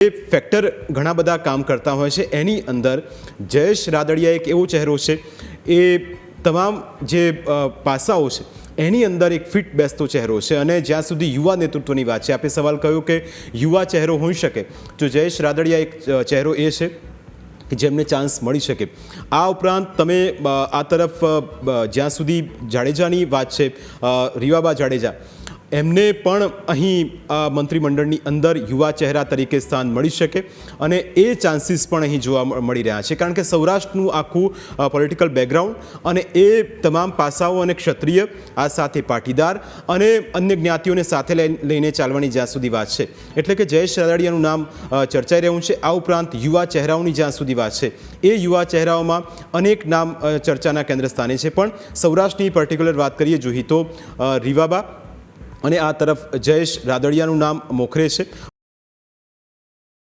એ factor ઘણા બધા કામ કરતા હોય છે. એની અંદર જયેશ રાદડિયા એક એવો ચહેરો છે. એ તમામ જે પાસાઓ છે, એની અંદર એક ફિટ બેસતો ચહેરો છે અને જ્યાં સુધી યુવા નેતૃત્વની વાત છે. આપણે સવાલ કહ્યો કે યુવા ચહેરો હોઈ શકે. તો જયેશ રાદડિયા એક ચહેરો એ છે કે જેમને ચાન્સ મળી શકે. આ ઉપરાંત તમે આ તરફ જ્યાં સુધી જાડેજાની વાત છે રીવાબા જાડેજા એમને પણ અહીં આ મંત્રીમંડળની અંદર યુવા ચહેરા તરીકે સ્થાન મળી શકે અને એ ચાન્સીસ પણ અહીં જોવા મળી રહ્યા છે. કારણ કે સૌરાષ્ટ્રનું આખું પોલિટિકલ બેકગ્રાઉન્ડ અને એ તમામ પાસાઓ અને ક્ષત્રિય આ સાથે પાટીદાર અને અન્ય જ્ઞાતિઓને સાથે લઈ- લઈને ચાલવાની જ્યાં સુધી વાત છે. એટલે કે જયેશ રાદડિયાનું નામ ચર્ચાઈ રહ્યું છે. આ ઉપરાંત યુવા ચહેરાઓની જ્યાં સુધી વાત છે. એ યુવા ચહેરાઓમાં અનેક નામ ચર્ચાના કેન્દ્ર સ્થાને છે. પણ સૌરાષ્ટ્રની પર્ટિક્યુલર વાત કરીએ જોઈએ તો રીવાબા અને આ તરફ જયેશ રાદડિયાનું નામ મોખરે છે.